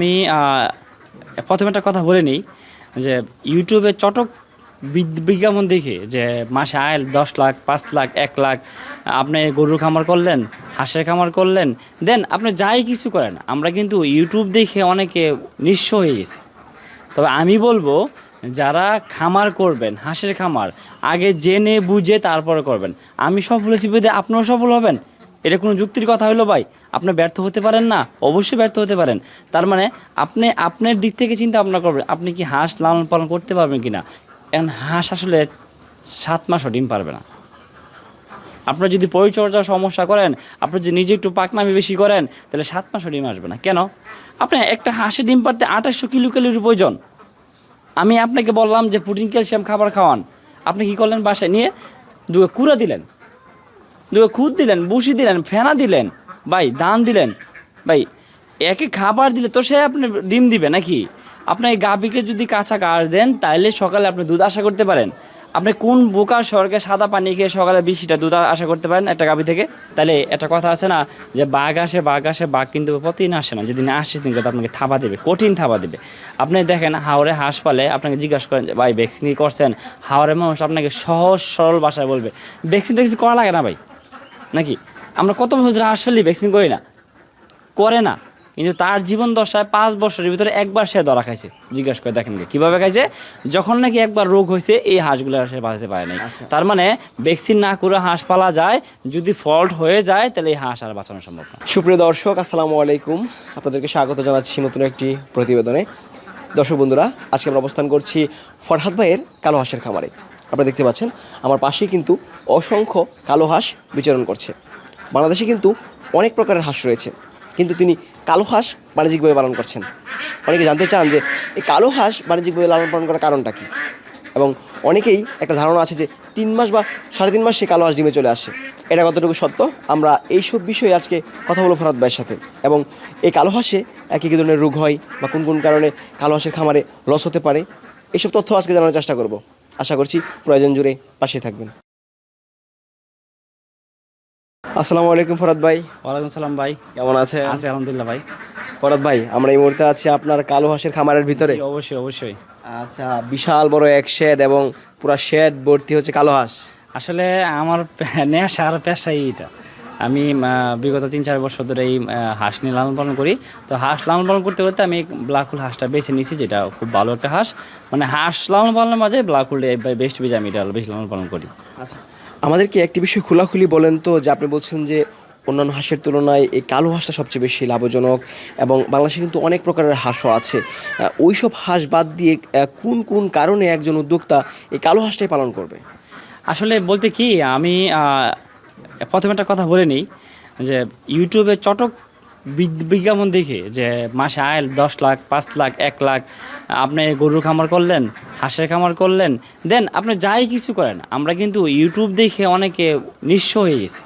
আমি প্রথমে একটা কথা বলে নিই যে ইউটিউবে চটক বিজ্ঞাপন দেখে যে মাসে আয় দশ লাখ, পাঁচ লাখ, এক লাখ, আপনি গরুর খামার করলেন, হাঁসের খামার করলেন, দেন আপনি যাই কিছু করেন, আমরা কিন্তু ইউটিউব দেখে অনেকে নিঃস্ব হয়ে গেছি। তবে আমি বলব, যারা খামার করবেন, হাঁসের খামার, আগে জেনে বুঝে তারপরে করবেন। আমি সফল হয়েছি আপনারাও সফল হবেন? এটা কোনো যুক্তির কথা হলো ভাই। আপনি ব্যর্থ হতে পারেন না, অবশ্যই ব্যর্থ হতে পারেন। তার মানে আপনি, আপনার দিক থেকে চিন্তা ভাবনা করবেন, আপনি কি হাঁস লালন পালন করতে পারবেন কি না এখন হাঁস আসলে সাত মাসও ডিম পারবে না। আপনার যদি পরিচর্যার সমস্যা করেন আপনি যদি নিজে একটু পাকনামি বেশি করেন, তাহলে সাত মাসও ডিম আসবে না। কেন? আপনি একটা হাঁসের ডিম পারতে আঠাশশো কিলো ক্যালোরির প্রয়োজন। আমি আপনাকে বললাম যে প্রোটিন, ক্যালসিয়াম খাবার খাওয়ান। আপনি কি করলেন বাসায় নিয়ে দুয়ে কুড়া দিলেন। দুয়ে খুদ দিলেন, বুসি দিলেন, ফেনা দিলেন, ভাই, দান দিলেন। ভাই, একে খাবার দিলে তো সে আপনি ডিম দিবে নাকি? আপনার এই গাভীকে যদি কাঁচা ঘাস দেন তাহলে সকালে আপনি দুধ আশা করতে পারেন। আপনি কোন বোকার স্বর্গে সাদা পানি খেয়ে সকালে বেশিটা দুধ আশা করতে পারেন একটা গাভী থেকে? তাহলে একটা কথা আছে না, যে বাঘ আসে বাঘ আসে, বাঘ কিন্তু প্রতিদিন আসে না। যেদিন আসে সেদিন কিন্তু আপনাকে থাবা দেবে, কঠিন থাবা দেবে। আপনি দেখেন হাওড়ে হাঁস পালে আপনাকে জিজ্ঞাসা করেন ভাই ভ্যাকসিন করছেন? হাওড়ে মানুষ আপনাকে সহজ সরল ভাষায় বলবে ভ্যাকসিন ট্যাকসিন করা লাগে না ভাই। নাকি? আমরা কত বছর ধরে হাঁস ফেলি ভ্যাকসিন করি না। করে না। কিন্তু তার জীবন দশায় পাঁচ বছরের ভিতরে একবার সে ধরা খাইছে। জিজ্ঞাসা করে দেখেন কীভাবে খাইছে? যখন নাকি একবার রোগ হয়েছে এই হাঁসগুলো আর সে বাঁচাতে পারে নাই। তার মানে ভ্যাকসিন না করে হাঁস পালা যায় যদি ফল্ট হয়ে যায় তাহলে এই হাঁস আর বাঁচানো সম্ভব না। সুপ্রিয় দর্শক আসসালামু আলাইকুম। আপনাদেরকে স্বাগত জানাচ্ছি নতুন একটি প্রতিবেদনে। দর্শক বন্ধুরা আজকে আমরা অবস্থান করছি ফরহাদ ভাইয়ের কালো হাঁসের খামারে। আপনারা দেখতে পাচ্ছেন, আমার পাশে কিন্তু অসংখ্য কালো হাঁস বিচরণ করছে। বাংলাদেশে কিন্তু অনেক প্রকারের হাঁস রয়েছে, কিন্তু তিনি কালো হাঁস বাণিজ্যিকভাবে পালন করছেন। অনেকে জানতে চান যে এই কালো হাঁস বাণিজ্যিকভাবে লালন পালন করার কারণটা কী? এবং অনেকেই একটা ধারণা আছে যে তিন মাস বা সাড়ে তিন মাস সে কালো হাঁস ডিমে চলে আসে। এটা কতটুকু সত্য? আমরা এইসব বিষয়ে আজকে কথা বলব ফরাদ ভাইয়ের সাথে। এবং এই কালো হাঁসে একই কী ধরনের রোগ হয় বা কোন কোন কারণে কালো হাঁসের খামারে লস হতে পারে এইসব তথ্য আজকে জানার চেষ্টা করব। আশা করছি প্রয়োজন জুড়ে পাশে থাকবেন। আসসালামু আলাইকুম ফরাদ ভাই। ওয়ালাইকুম সালাম ভাই। কেমন আছে আছে আলহামদুলিল্লাহ ভাই। ফরাদ ভাই আমরা এই মুহূর্তে আছি আপনার কালো হাঁসের খামারের ভিতরে। অবশ্যই অবশ্যই। আচ্ছা বিশাল বড় এক শেড এবং পুরা শেড ভর্তি হচ্ছে কালো হাঁস। আসলে আমার নেশা আর পেশাই এটা। আমি বিগত তিন চার বছর ধরে এই হাঁস নিয়ে লালন পালন করি। তো হাঁস লালন পালন করতে করতে আমি ব্ল্যাকহুল হাঁসটা বেছে নিয়েছি যেটা খুব ভালো একটা হাঁস। মানে হাঁস লালন পালনের মাঝে ব্ল্যাকহুল বেস্ট বেজে আমি এটা বেশি লালন পালন করি। আচ্ছা আমাদেরকে একটি বিষয় খোলাখুলি বলেন তো যে আপনি বলছেন যে অন্যান্য হাঁসের তুলনায় এই কালো হাঁসটা সবচেয়ে বেশি লাভজনক এবং বাংলাদেশে কিন্তু অনেক প্রকারের হাঁসও আছে। ওই সব হাঁস বাদ দিয়ে কোন কোন কারণে একজন উদ্যোক্তা এই কালো হাঁসটাই পালন করবে? আসলে বলতে কি আমি প্রথমে একটা কথা বলে নিই, যে ইউটিউবে চটক বিদ- বিজ্ঞাপন দেখে যে মাসে আয় দশ লাখ, পাঁচ লাখ, এক লাখ, আপনি গরুর খামার করলেন, হাঁসের খামার করলেন, দেন আপনি যাই কিছু করেন, আমরা কিন্তু ইউটিউব দেখে অনেকে নিঃস্ব হয়ে গেছি।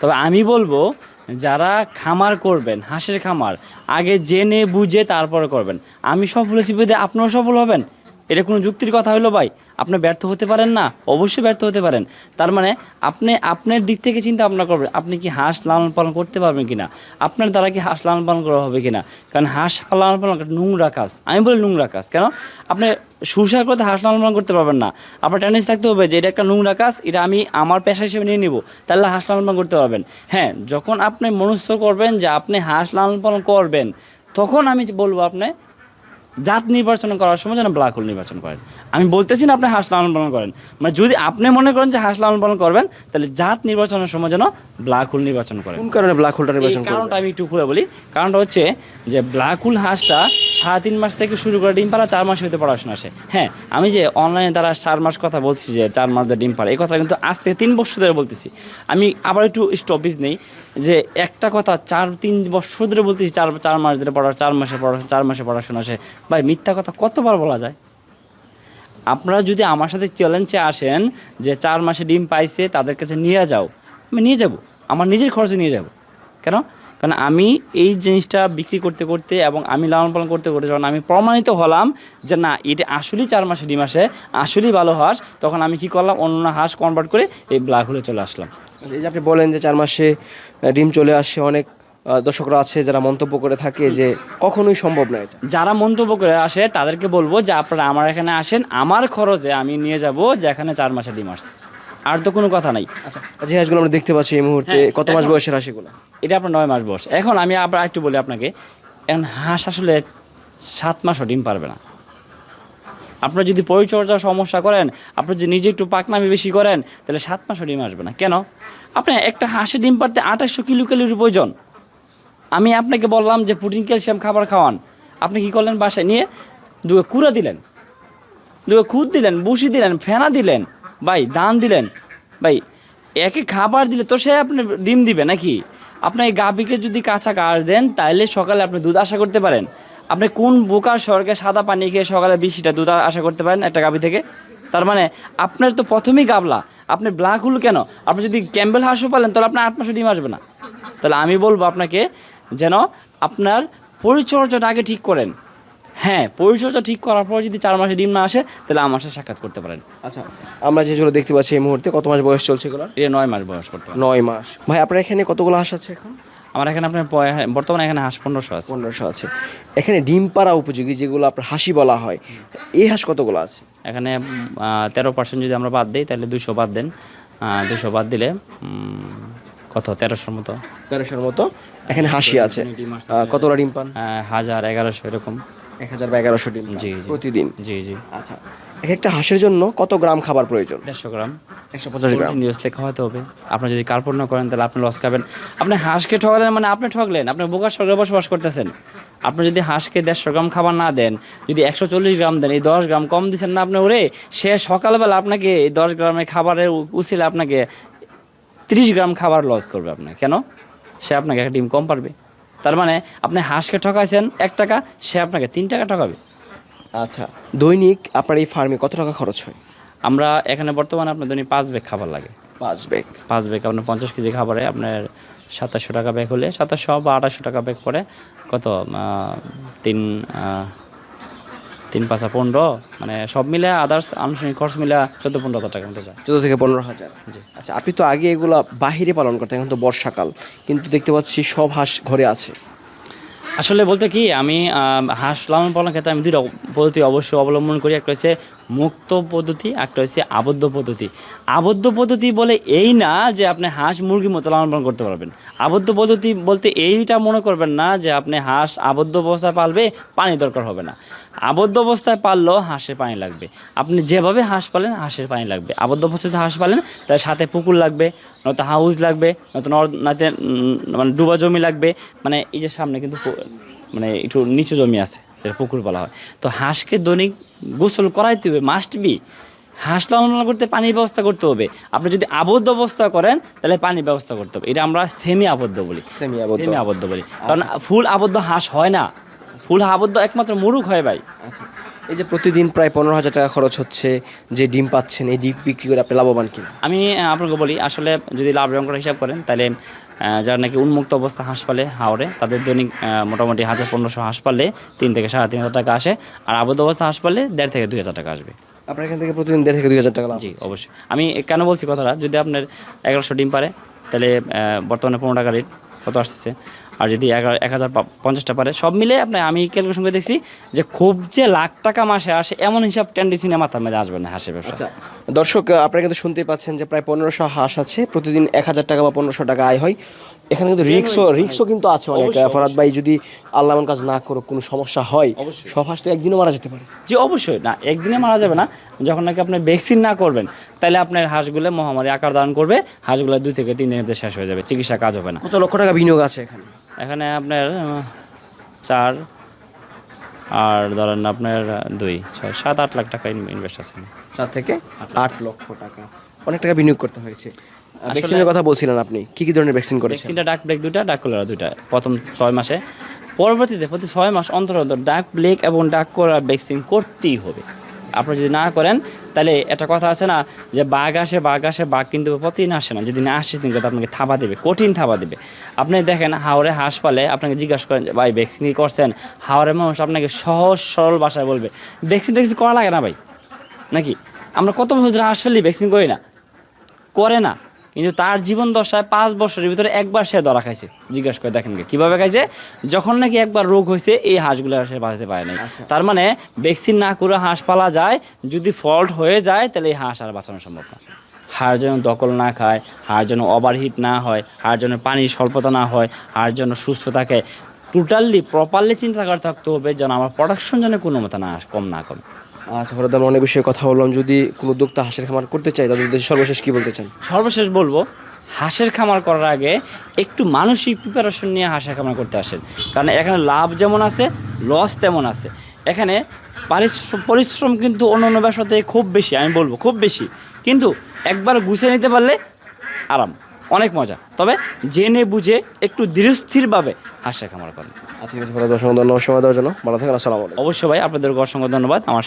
তবে আমি বলব, যারা খামার করবেন, হাঁসের খামার, আগে জেনে বুঝে তারপরে করবেন। আমি সফল হয়েছি বুঝে আপনারাও সফল হবেন, এটা কোনো যুক্তির কথা হলো ভাই। আপনি ব্যর্থ হতে পারেন না, অবশ্যই ব্যর্থ হতে পারেন। তার মানে আপনি, আপনার দিক থেকে চিন্তা ভাবনা করবেন, আপনি কি হাঁস লালন পালন করতে পারবেন কিনা? আপনার দ্বারা কি হাঁস লালন পালন করা হবে কিনা? কারণ হাঁস লালন পালন নোংরা কাজ। আমি বলি নোংরা কাজ। কেন? আপনি সুসার করতে হাঁস লালন পালন করতে পারবেন না। আপনার টেন্ডেন্স থাকতে হবে যে এটা একটা নোংরা কাজ, এটা আমি আমার পেশা হিসেবে নিয়ে নিব। তাহলে হাঁস লালন পালন করতে পারবেন। হ্যাঁ যখন আপনি মনস্থ করবেন যে আপনি হাঁস লালন পালন করবেন, তখন আমি বলব আপনি জাত নির্বাচন করার সময় যেন ব্ল্যাক হোল নির্বাচন করেন। আমি বলতেছি না আপনি হাঁস লালন পালন করেন। মানে যদি আপনি মনে করেন যে হাঁস লালন পালন করবেন তাহলে জাত নির্বাচনের সময় যেন ব্ল্যাক হোল নির্বাচন করেন। কোন কারণে ব্ল্যাক হোলটা নির্বাচন কারণটা আমি একটু খুলে বলি। কারণটা হচ্ছে যে ব্ল্যাক হোল হাঁসটা সাড়ে তিন মাস থেকে শুরু করে ডিম পাড়া, চার মাসের ভিতরে পড়াশোনা আসে। হ্যাঁ আমি যে অনলাইনে তারা চার মাস কথা বলছি যে চার মাস ডিম পাড়া, এই কথা কিন্তু আজ থেকে তিন বছর ধরে বলতেছি। আমি আবার একটু স্টপিস নেই, যে একটা কথা চার, তিন বছর ধরে বলতেছি, চার চার মাস ধরে পড়া, চার মাসে পড়াশোনা চার মাসে পড়াশোনা আসে। ভাই, মিথ্যা কথা কতবার বলা যায়? আপনারা যদি আমার সাথে চ্যালেঞ্জে আসেন যে চার মাসে ডিম পাইছে, তাদের কাছে নিয়ে যাও। আমি নিয়ে যাব। আমার নিজের খরচে নিয়ে যাব। কেন? কারণ আমি এই জিনিসটা বিক্রি করতে করতে এবং আমি লালন পালন করতে করতে যখন আমি প্রমাণিত হলাম যে না এটা আসলেই চার মাসে ডিম আসে আসলেই ভালো হাঁস তখন আমি কি করলাম? অন্য হাঁস কনভার্ট করে এই ব্ল্যাক হোলে চলে আসলাম। এই যে আপনি বলেন যে চার মাসে ডিম চলে আসে অনেক দর্শকরা আছে যারা মন্তব্য করে থাকে যে কখনোই সম্ভব নয় যারা মন্তব্য করে আসে তাদেরকে বলব যে আপনারা আমার এখানে আসেন আমার খরচে আমি নিয়ে যাব যেখানে চার মাসে ডিম আসছে আর তো কোনো কথা নাই। আচ্ছা যে হাঁসগুলো আমরা দেখতে পাচ্ছি এই মুহূর্তে হ্যাঁ, কত মাস বয়সের হাঁসিগুলো এটা আপনার নয় মাস বয়স। এখন আমি আবার একটু বলি আপনাকে এখন হাঁস আসলে সাত মাসও ডিম পারবে না। আপনার যদি পরিচর্যা সমস্যা করেন আপনি যদি নিজে একটু পাকনামি বেশি করেন তাহলে সাত মাসও ডিম আসবে না। কেন? আপনি একটা হাঁসের ডিম পারতে আঠাশশো কিলো ক্যালোরির প্রয়োজন। আমি আপনাকে বললাম যে প্রোটিন ক্যালসিয়াম খাবার খাওয়ান। আপনি কি করলেন বাসায় নিয়ে দুয়ে কুড়া দিলেন দুয়ে খুদ দিলেন বুসি দিলেন ফেনা দিলেন ভাই, দান দিলেন। ভাই, একে খাবার দিলে তো সে আপনি ডিম দিবে নাকি? আপনি এই গাভীকে যদি কাঁচা ঘাস দেন তাহলে সকালে আপনি দুধ আশা করতে পারেন। আপনি কোন বোকার স্বর্গে সাদা পানি খেয়ে সকালে বেশিটা দুধ আশা করতে পারেন একটা গাভী থেকে? তার মানে আপনার তো প্রথমেই গাবলা। আপনি ব্ল্যাক হুল কেন? আপনি যদি ক্যাম্বেল হাঁসও পালেন, তাহলে আপনার আট মাসে ডিম আসবে না। তাহলে আমি বলব আপনাকে যেন আপনার পরিচর্যাটা আগে ঠিক করেন। হ্যাঁ পরিচর্যা ঠিক করার পর যদি চার মাসে ডিম না আসে তাহলে আমার সাথে সাক্ষাৎ করতে পারেন। আচ্ছা আমরা যেগুলো দেখতে পাচ্ছি এই মুহূর্তে কত মাস বয়স চলছে এগুলো এটা নয় মাস বয়স করতে নয় মাস। ভাই আপনার এখানে কতগুলো হাঁস আছে এখন? আমার এখানে আপনার বর্তমানে এখানে হাঁস পনেরোশো আছে। পনেরোশো আছে। এখানে ডিম পাড়া উপযোগী যেগুলো আপনার হাসি বলা হয় এই হাঁস কতগুলো আছে? এখানে তেরো পার্সেন্ট যদি আমরা বাদ দিই তাহলে দুশো বাদ দেন। দুশো বাদ দিলে কত? তেরোশোর মতো। তেরোশোর মতো। এখানে হাসি আছে। কতগুলো ডিম পান? হাজার এগারোশো এরকম। এক হাজার বা এগারোশো ডিম জি, জি। প্রতিদিন। জি জি। আচ্ছা এক একটা হাঁসের জন্য কত গ্রাম খাবার প্রয়োজন? দেড়শো গ্রাম। একশো পঞ্চাশ গ্রাম। নিউজলে খাওয়াতে হবে। আপনি যদি কার্পণ্য করেন তাহলে আপনি লস খাবেন। আপনি হাঁসকে ঠকালেন মানে আপনি ঠকলেন আপনি বোকার স্বর্গে বসবাস করতেছেন। আপনি যদি হাঁসকে দেড়শো গ্রাম খাবার না দেন যদি একশো চল্লিশ গ্রাম দেন এই দশ গ্রাম কম দিচ্ছেন না আপনি ওরে সে সকালবেলা আপনাকে এই দশ গ্রামের খাবারের উচিলে আপনাকে তিরিশ গ্রাম খাবার লস করবে আপনাকে। কেন? সে আপনাকে একটা ডিম কম পারবে। তার মানে আপনি হাঁসকে ঠকাইছেন এক টাকা সে আপনাকে তিন টাকা ঠকাবে। আচ্ছা দৈনিক আপনার এই ফার্মে কত টাকা খরচ হয়? আমরা এখানে বর্তমানে আপনার দৈনিক পাঁচ ব্যাগ খাবার লাগে। পাঁচ ব্যাগ। পাঁচ ব্যাগ আপনার পঞ্চাশ কেজি খাবারে আপনার সাতাশশো টাকা ব্যাগ হলে সাতাশশো বা আঠাশশো টাকা ব্যাগ পরে কত? তিন তিন পাঁচা পনেরো মানে সব মিলে আদার্স আনুষ্ঠানিক খরচ মিলে চোদ্দ পনেরো হাজার টাকা মতো যায়। চোদ্দ থেকে পনেরো হাজার। জি। আচ্ছা আপনি তো আগে এগুলো বাহিরে পালন করতেন এখন তো বর্ষাকাল। কিন্তু দেখতে পাচ্ছি সব হাঁস ঘরে আছে। আসলে বলতে কি, আমি হাঁস লালন পালন ক্ষেত্রে আমি দুটো পদ্ধতি অবশ্যই অবলম্বন করি। একটা হচ্ছে মুক্ত পদ্ধতি, একটা হচ্ছে আবদ্ধ পদ্ধতি। আবদ্ধ পদ্ধতি বলে এই না যে আপনি হাঁস মুরগির মতো লালন পালন করতে পারবেন। আবদ্ধ পদ্ধতি বলতে এইটা মনে করবেন না যে আপনি হাঁস আবদ্ধ অবস্থায় পালবে, পানি দরকার হবে না। আবদ্ধ অবস্থায় পাললেও হাঁসের পানি লাগবে। আপনি যেভাবে হাঁস পালেন, হাঁসের পানি লাগবে। আবদ্ধ অবস্থায় হাঁস পালেন, তার সাথে পুকুর লাগবে নয়তো হাউস লাগবে নয়তো নর- উম, মানে ডুবা জমি লাগবে। মানে এই যে সামনে কিন্তু মানে একটু নিচু জমি আছে যেটা পুকুর বলা হয়। তো হাঁসকে দৈনিক গোসল করাইতে হবে মাস্ট বি হাঁস লালন করতে পানির ব্যবস্থা করতে হবে। আপনি যদি আবদ্ধ অবস্থা করেন তাহলে পানির ব্যবস্থা করতে হবে। এটা আমরা সেমি আবদ্ধ বলি। সেমি আবদ্ধ সেমি আবদ্ধ বলি। কারণ ফুল আবদ্ধ হাঁস হয় না। ফুল আবদ্ধ একমাত্র মুরুখ হয় ভাই। আচ্ছা। এই যে প্রতিদিন প্রায় পনেরো হাজার টাকা খরচ হচ্ছে যে ডিম পাচ্ছেন এই ডিম বিক্রি করে আপনি লাভবান কিনা? আমি আপনাকে বলি আসলে যদি লাভ করে হিসাব করেন তাহলে যারা নাকি উন্মুক্ত অবস্থা হাঁস পালে হাওড়ে তাদের দৈনিক মোটামুটি হাজার পনেরোশো হাঁস পালে তিন থেকে সাড়ে তিন হাজার টাকা আসে আর আবদ্ধ অবস্থা হাঁস পালে দেড় থেকে দুই হাজার টাকা আসবে। আপনার এখান থেকে প্রতিদিন দেড় থেকে দুই হাজার টাকা জি অবশ্যই। আমি কেন বলছি কথাটা? যদি আপনার এগারোশো ডিম পারে তাহলে বর্তমানে পনেরো টাকা রেট কত আসছে? আর যদি এগারো এক হাজার পঞ্চাশটা পারে, সব মিলে আপনার আমি ক্যালকুলেশন করে দেখছি যে খুব যে লাখ টাকা মাসে আসে, এমন হিসাব ট্যান্ডি সিনেমা তার মধ্যে আসবে না হাঁসের ব্যবসা। আচ্ছা দর্শক আপনারা কিন্তু শুনতেই পাচ্ছেন যে প্রায় পনেরোশো হাঁস আছে। প্রতিদিন এক হাজার টাকা বা পনেরোশো টাকা আয় হয়। এখানে কিন্তু রিক্সও রিক্সও কিন্তু আছে অনেক ফরাদ ভাই যদি আল্লাহ কাজ না করুক কোনো সমস্যা হয়। সব হাঁস তো একদিনও মারা যেতে পারে। জি অবশ্যই। না একদিনে মারা যাবে না। যখন নাকি আপনি ভ্যাকসিন না করবেন তাহলে আপনার হাঁসগুলো মহামারী আকার ধারণ করবে হাঁসগুলো দুই থেকে তিন দিনের শেষ হয়ে যাবে চিকিৎসা কাজ হবে না। কত লক্ষ টাকা বিনিয়োগ আছে এখানে? এখানে আপনার চার আর ধরেন আপনার দুই ছয় সাত আট লাখ টাকা ইনভেস্ট আছে। সাত থেকে আট লক্ষ টাকা। অনেক টাকা বিনিয়োগ করতে হয়েছে। ভ্যাকসিনের কথা বলছিলেন আপনি। কি কি ধরনের ভ্যাকসিন করেছেন? ভ্যাকসিনটা ডাক ব্লেক দুটা ডাক কলেরা দুটা প্রথম ছয় মাসে। পরবর্তীতে প্রতি ছয় মাস অন্তর অন্তর ডাক ব্লেক এবং ডাক কলেরা ভ্যাকসিন করতেই হবে। আপনি যদি না করেন তাহলে একটা কথা আছে না যে বাঘ আসে বাঘ আসে বাঘ কিন্তু প্রতিদিন আসে না। যদি না আসে দিন কিন্তু আপনাকে থাবা দেবে কঠিন থাবা দেবে। আপনি দেখেন হাওড়ে হাঁস পালে আপনাকে জিজ্ঞাসা করেন ভাই ভ্যাকসিন কি করছেন? হাওড়ের মানুষ আপনাকে সহজ সরল ভাষায় বলবে ভ্যাকসিন ট্যাকসিন করা লাগে না ভাই। নাকি? আমরা কত বছর ধরে হাঁস ফেলি ভ্যাকসিন করি না? করে না। কিন্তু তার জীবন দশায় পাঁচ বছরের ভিতরে একবার সে ধরা খাইছে। জিজ্ঞাসা করে দেখেন কীভাবে খাইছে? যখন নাকি একবার রোগ হয়েছে এই হাঁসগুলো আর সে বাঁচাতে পারে নাই। তার মানে ভ্যাকসিন না করে হাঁস পালা যায় যদি ফল্ট হয়ে যায় তাহলে এই হাঁস আর বাঁচানো সম্ভব না। হাড় যেন দখল না খায় হাড় যেন ওভারহিট না হয় হাড় যেন পানির স্বল্পতা না হয় হাড় যেন সুস্থ থাকে। টোটালি প্রপারলি চিন্তা করে থাকতে হবে যেন আমার প্রোডাকশন যেন কোনো মতো না কম না কমে। আচ্ছা আমরা অনেক বিষয়ে কথা বললাম। যদি কোনো উদ্যোক্তা হাঁসের খামার করতে চাই তাদের উদ্দেশ্যে সর্বশেষ কি বলতে চান? সর্বশেষ বলব হাঁসের খামার করার আগে একটু মানসিক প্রিপারেশন নিয়ে হাঁসের খামার করতে আসেন। কারণ এখানে লাভ যেমন আছে লস তেমন আছে। এখানে পারিশ্রম পরিশ্রম কিন্তু অন্য অন্য ব্যবসা থেকে খুব বেশি আমি বলব খুব বেশি। কিন্তু একবার গুছিয়ে নিতে পারলে আরাম অনেক মজা। তবে জেনে বুঝে একটু ধীরস্থিরভাবে হাঁসের খামার করেন। আচ্ছা আছে ফরহাদ অসংখ্য ধন্যবাদ সময় দেওয়ার জন্য। ভালো থাকেন আসসালামু অবশ্যই ভাই আপনাদের অসংখ্য ধন্যবাদ। আমার